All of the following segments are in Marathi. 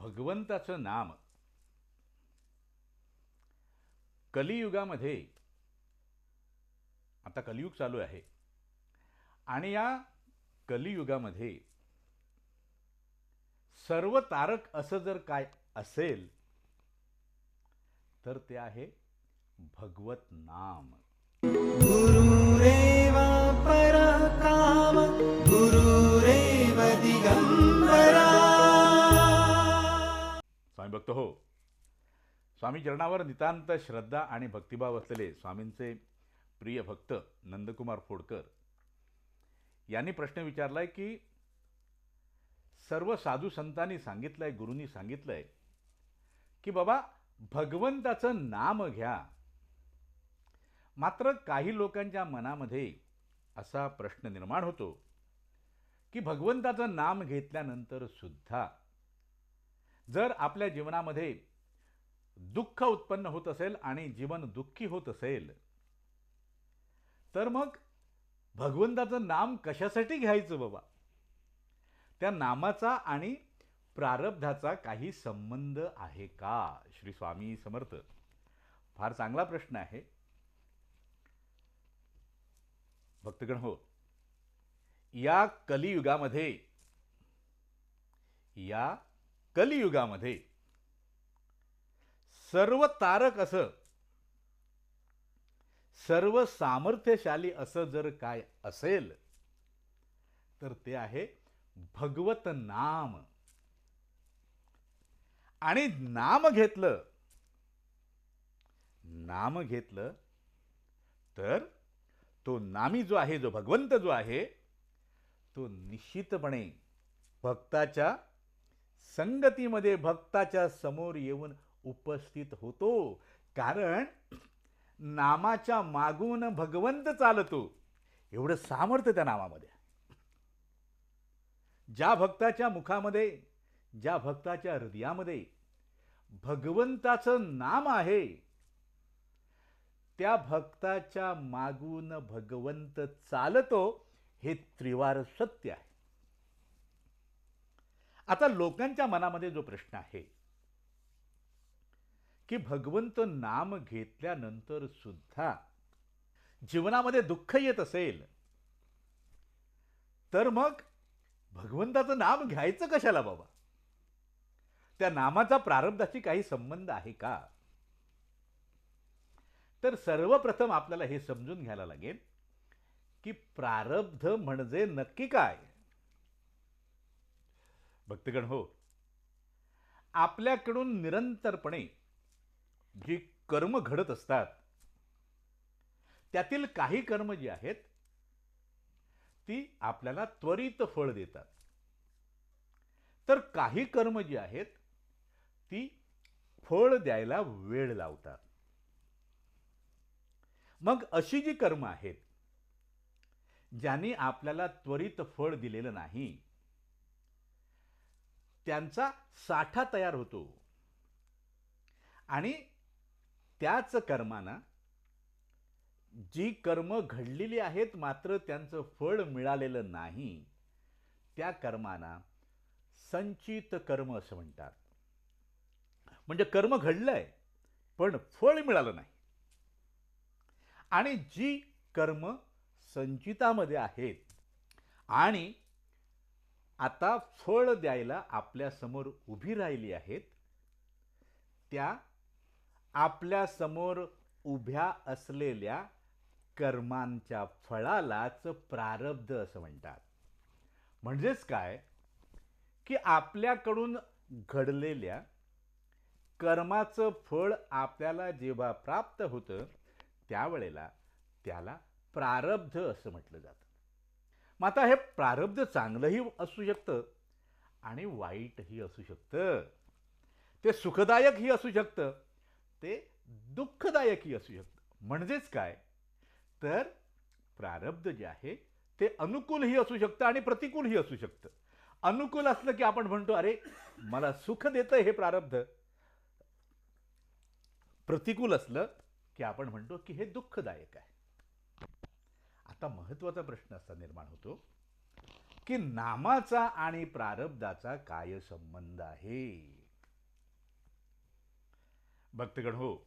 भगवंताचं नाम. कलियुगामध्ये आता कलियुग चालू आहे. आणि या कलियुगामध्ये सर्व तारक असं जर काय असेल तर ते आहे भगवत नाम. गुरुरेव भक्त हो. स्वामी चरणावर नितांत श्रद्धा आणि भक्तिभाव असलेले स्वामींचे प्रिय भक्त नंदकुमार फोडकर यांनी प्रश्न विचारलाय की सर्व साधू संतांनी सांगितलंय गुरूंनी सांगितलंय की बाबा भगवंताचं नाम घ्या. मात्र काही लोकांच्या मनामध्ये असा प्रश्न निर्माण होतो की भगवंताचं नाम घेतल्यानंतर सुद्धा जर आपल्या जीवनामध्ये दुःख उत्पन्न होत असेल आणि जीवन दुःखी होत असेल तर मग भगवंताचं नाम कशासाठी घ्यायचं बाबा? त्या नामाचा आणि प्रारब्धाचा काही संबंध आहे का? श्री स्वामी समर्थ फार चांगला प्रश्न आहे. भक्तगण हो. या कलियुगामध्ये या कलियुगामध्ये सर्व तारक असं सर्व सामर्थ्यशाली असं जर काय असेल तर ते आहे भगवत नाम. आणि नाम घेतलं नाम घेतलं तर तो नामी जो आहे जो भगवंत जो आहे तो निश्चितपणे भक्ताच्या संगतीमध्ये भक्ताच्या समोर येऊन उपस्थित होतो. कारण नामाच्या मागून भगवंत चालतो. एवढं सामर्थ्य त्या नामामध्ये. ज्या भक्ताच्या मुखामध्ये ज्या भक्ताच्या हृदयामध्ये भगवंताचं नाम आहे त्या भक्ताच्या मागून भगवंत चालतो हे त्रिवार सत्य आहे. आता लोकांच्या मनामध्ये जो प्रश्न आहे की भगवंत नाम घेतल्यानंतर सुद्धा जीवनामध्ये दुःख येत असेल तर मग भगवंताचं नाम घ्यायचं कशाला बाबा? त्या नामाचा प्रारब्धाशी काही संबंध आहे का? तर सर्वप्रथम आपल्याला हे समजून घ्यायला लागेल की प्रारब्ध म्हणजे नक्की काय? भक्तगण हो. आपल्याकडून निरंतरपणे जी कर्म घडत असतात त्यातील काही कर्म जी आहेत ती आपल्याला त्वरित फळ देतात. तर काही कर्म जी आहेत ती फळ द्यायला वेळ लावतात. मग अशी जी कर्म आहेत ज्यांनी आपल्याला त्वरित फळ दिलेलं नाही त्यांचा साठा तयार होतो. आणि त्याच कर्माना जी कर्म घडलेली आहेत मात्र त्यांचं फळ मिळालेलं नाही त्या कर्माना संचित कर्म असं म्हणतात. म्हणजे कर्म घडलंय पण फळ मिळालं नाही. आणि जी कर्म संचितामध्ये आहेत आणि आता फळ द्यायला आपल्यासमोर उभी राहिली आहेत. त्या आपल्यासमोर उभ्या असलेल्या कर्मांच्या फळालाच प्रारब्ध असं म्हणतात. म्हणजेच काय? की आपल्याकडून घडलेल्या कर्माचं फळ आपल्याला जेव्हा प्राप्त होतं त्यावेळेला त्याला प्रारब्ध असं म्हटलं जातं. मग आता हे प्रारब्ध चांगलंही असू शकतं आणि वाईटही असू शकतं. ते सुखदायकही असू शकतं ते दुःखदायकही असू शकतं. म्हणजेच काय? तर प्रारब्ध जे आहे ते अनुकूलही असू शकतं आणि प्रतिकूलही असू शकतं. अनुकूल असलं की आपण म्हणतो अरे मला सुख देतं हे प्रारब्ध. प्रतिकूल असलं की आपण म्हणतो की हे दुःखदायक आहे. आता महत्त्वाचा प्रश्न असा निर्माण होतो की नामाचा आणि प्रारब्धाचा काय संबंध आहे? भक्तगण हो.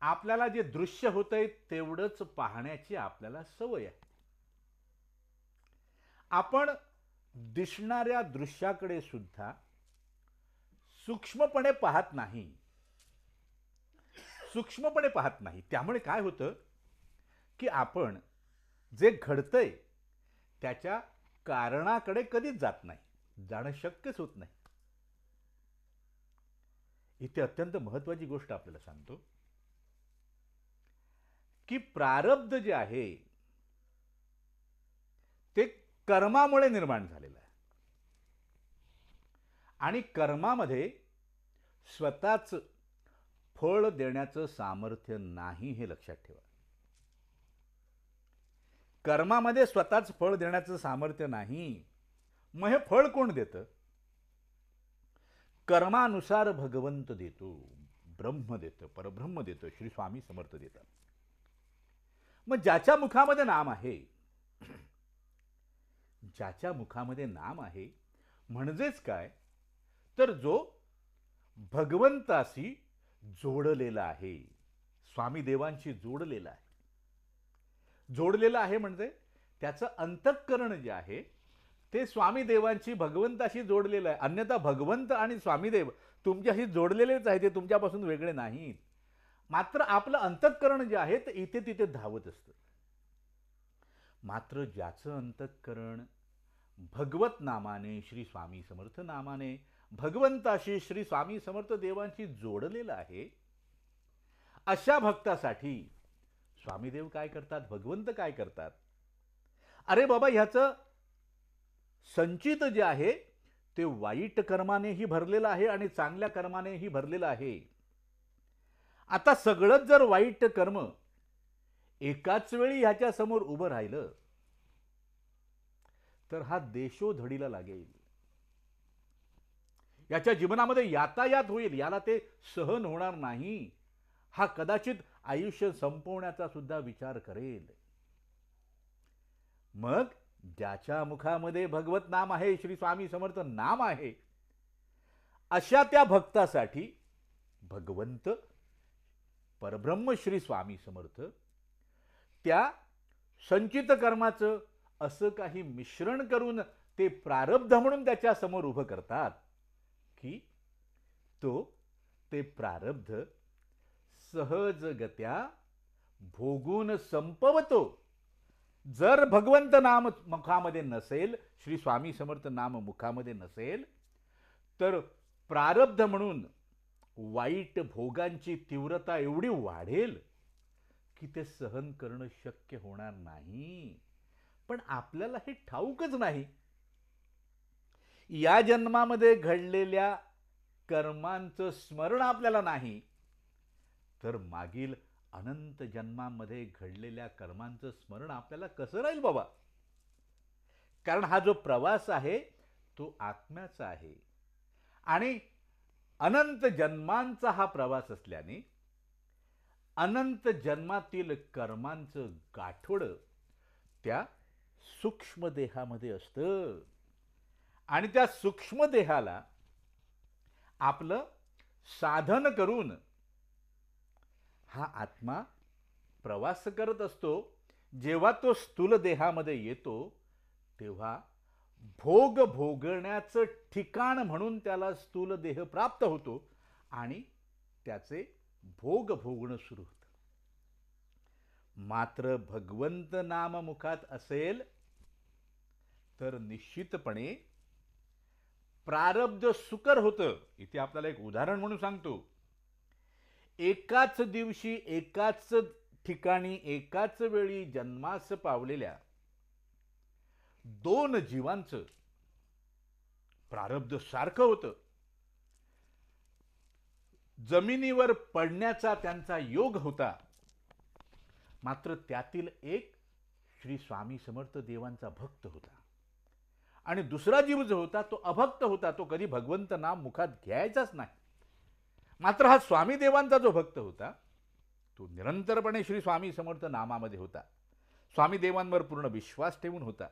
आपल्याला जे दृश्य होतंय तेवढंच पाहण्याची आपल्याला सवय आहे. आपण दिसणाऱ्या दृश्याकडे सुद्धा सूक्ष्मपणे पाहत नाही. सूक्ष्मपणे पाहत नाही. त्यामुळे काय होतं? की आपण जे घडतंय त्याच्या कारणाकडे कधीच जात नाही. जाणं शक्यच होत नाही. इथे अत्यंत महत्वाची गोष्ट आपल्याला सांगतो की प्रारब्ध जे आहे ते कर्मामुळे निर्माण झालेलं आहे. आणि कर्मामध्ये स्वतःच फळ देण्याचं सामर्थ्य नाही हे लक्षात ठेवा. कर्मामध्ये स्वतःच फळ देण्याचं सामर्थ्य नाही. मग हे फळ कोण देतं? कर्मानुसार भगवंत देतो. ब्रह्म देतं परब्रह्म देतं श्री स्वामी समर्थ देतात. मग ज्याच्या मुखामध्ये नाम आहे ज्याच्या मुखामध्ये नाम आहे म्हणजेच काय? तर जो भगवंताशी जोडलेला आहे स्वामी देवांशी जोडलेला आहे. जोडलेलं आहे म्हणजे त्याचं अंतःकरण जे आहे ते स्वामी देवांशी भगवंताशी जोडलेलं आहे. अन्यथा भगवंत आणि स्वामीदेव तुमच्याशी जोडलेलेच आहे ते तुमच्यापासून वेगळे नाहीत. मात्र आपलं अंतःकरण जे आहे ते इथे तिथे धावत असतं. मात्र ज्याचं अंतःकरण भगवत नामाने श्री स्वामी समर्थ नामाने भगवंताशी श्री स्वामी समर्थ देवांशी जोडलेलं आहे अशा भक्तासाठी स्वामीदेव काय करतात? भगवंत काय करतात? अरे बाबा ह्याचं संचित जे आहे ते वाईट कर्मानेही भरलेलं आहे आणि चांगल्या कर्मानेही भरलेलं आहे. आता सगळंच जर वाईट कर्म एकाच वेळी ह्याच्यासमोर उभं राहिलं तर हा देशोधडीला लागेल. याच्या जीवनामध्ये यातायात होईल याला ते सहन होणार नाही. हा कदाचित आयुष्य संपवण्याचा सुद्धा विचार करेल. मग ज्याच्या मुखामध्ये भगवत नाम आहे श्री स्वामी समर्थ नाम आहे अशा त्या भक्तासाठी भगवंत परब्रह्म श्री स्वामी समर्थ त्या संचित कर्माचं असं काही मिश्रण करून ते प्रारब्ध म्हणून त्याच्यासमोर उभं करतात की तो ते प्रारब्ध सहजगत्या भोगून संपवतो. जर भगवंत नाम मुखामध्ये नसेल श्री स्वामी समर्थ नाम मुखामध्ये नसेल तर प्रारब्ध म्हणून वाईट भोगांची तीव्रता एवढी वाढेल की ते सहन करणं शक्य होणार नाही. पण आपल्याला हे ठाऊकच नाही. या जन्मामध्ये घडलेल्या कर्मांचं स्मरण आपल्याला नाही. तर मागील अनंत जन्मामध्ये घडलेल्या कर्मांचं स्मरण आपल्याला कसं राहील बाबा? कारण हा जो प्रवास आहे तो आत्म्याचा आहे. आणि अनंत जन्मांचा हा प्रवास असल्याने अनंत जन्मातील कर्मांचं गाठोडं त्या सूक्ष्म देहामध्ये असतं. आणि त्या सूक्ष्म देहाला आपलं साधन करून हा आत्मा प्रवास करत असतो. जेव्हा तो स्थूल देहामध्ये येतो तेव्हा भोग भोगण्याचं ठिकाण म्हणून त्याला स्थूल देह प्राप्त होतो आणि त्याचे भोग भोगणं सुरू होतं. मात्र भगवंत नाम मुखात असेल तर निश्चितपणे प्रारब्ध सुकर होतं. इथे आपल्याला एक उदाहरण म्हणून सांगतो. एकाच दिवशी एकाच ठिकाणी एकाच वेळी जन्मास पावलेल्या दोन जीवांचं प्रारब्ध सारखं होतं. जमिनीवर पडण्याचा त्यांचा योग होता. मात्र त्यातील एक श्री स्वामी समर्थ देवांचा भक्त होता. आणि दुसरा जीव जो होता तो अभक्त होता. तो कधी भगवंत नाम मुखात घ्यायचाच नाही. मात्र हा स्वामी देवांचा जो भक्त होता तो निरंतरपणे श्री स्वामी समर्थ नामामध्ये होता. स्वामी देवांवर पूर्ण विश्वास ठेवून होता.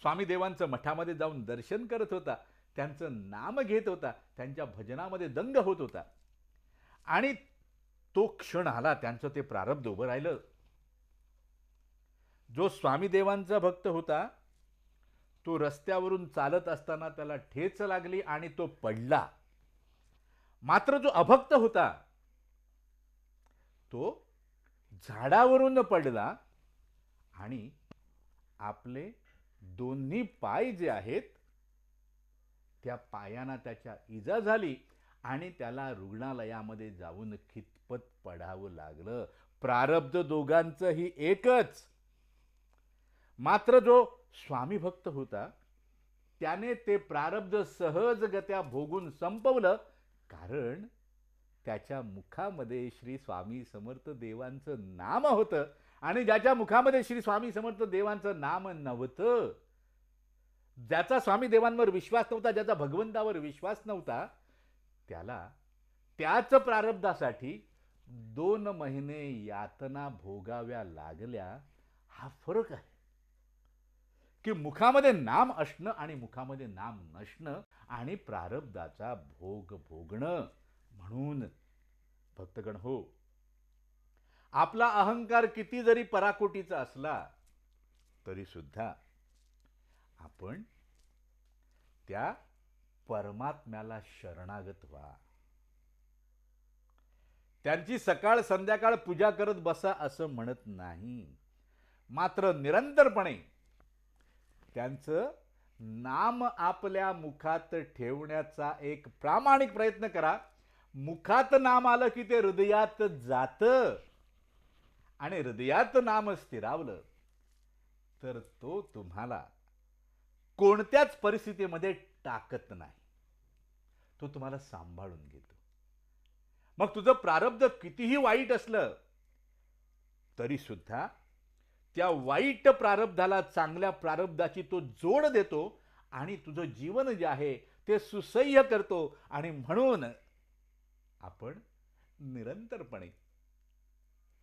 स्वामी देवांचं मठामध्ये जाऊन दर्शन करत होता. त्यांचं नाम घेत होता. त्यांच्या भजनामध्ये दंग होत होता. आणि तो क्षण आला त्यांचं ते प्रारब्ध उभं राहिलं. जो स्वामी देवांचा भक्त होता तो रस्त्यावरून चालत असताना त्याला ठेच लागली आणि तो पडला. मात्र जो अभक्त होता तो झाडावरून पडला आणि आपले दोन्ही पाय जे आहेत त्या पायांना त्याच्या इजा झाली आणि त्याला रुग्णालयामध्ये जाऊन खितपत पडावं लागलं. प्रारब्ध दोघांचंही एकच. मात्र जो स्वामी भक्त होता त्याने ते प्रारब्ध सहजगत्या भोगून संपवलं कारण त्याच्या मुखामध्ये श्री स्वामी समर्थ देवांचं नाम होतं आणि ज्याच्या मुखामध्ये श्री स्वामी समर्थ देवांचं नाम नव्हतं ज्याचा स्वामी देवांवर विश्वास नव्हता ज्याचा भगवंतावर विश्वास नव्हता त्याला त्याच प्रारब्धासाठी दोन महिने यातना भोगाव्या लागल्या हा फरक आहे. की मुखामध्ये नाम असणं आणि मुखामध्ये नाम नसणं आणि प्रारब्धाचा भोग भोगणं म्हणून. भक्तगण हो. आपला अहंकार किती जरी पराकोटीचा असला तरी सुद्धा आपण त्या परमात्म्याला शरणागत व्हा. त्यांची सकाळ संध्याकाळ पूजा करत बसा असं म्हणत नाही. मात्र निरंतरपणे त्यांचं नाम आपल्या मुखात ठेवण्याचा एक प्रामाणिक प्रयत्न करा. मुखात नाम आलं की ते हृदयात जातं. आणि हृदयात नाम स्थिरावलं तर तो तुम्हाला कोणत्याच परिस्थितीमध्ये टाकत नाही. तो तुम्हाला सांभाळून घेतो. मग तुझं प्रारब्ध कितीही वाईट असलं तरी सुद्धा त्या वाईट प्रारब्धाला चांगल्या प्रारब्धाची तो जोड देतो आणि तुझं जीवन जे आहे ते सुसह्य करतो आणि म्हणून आपण निरंतरपणे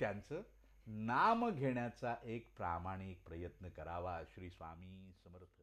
त्यांचं नाम घेण्याचा एक प्रामाणिक प्रयत्न करावा. श्री स्वामी समर्थ.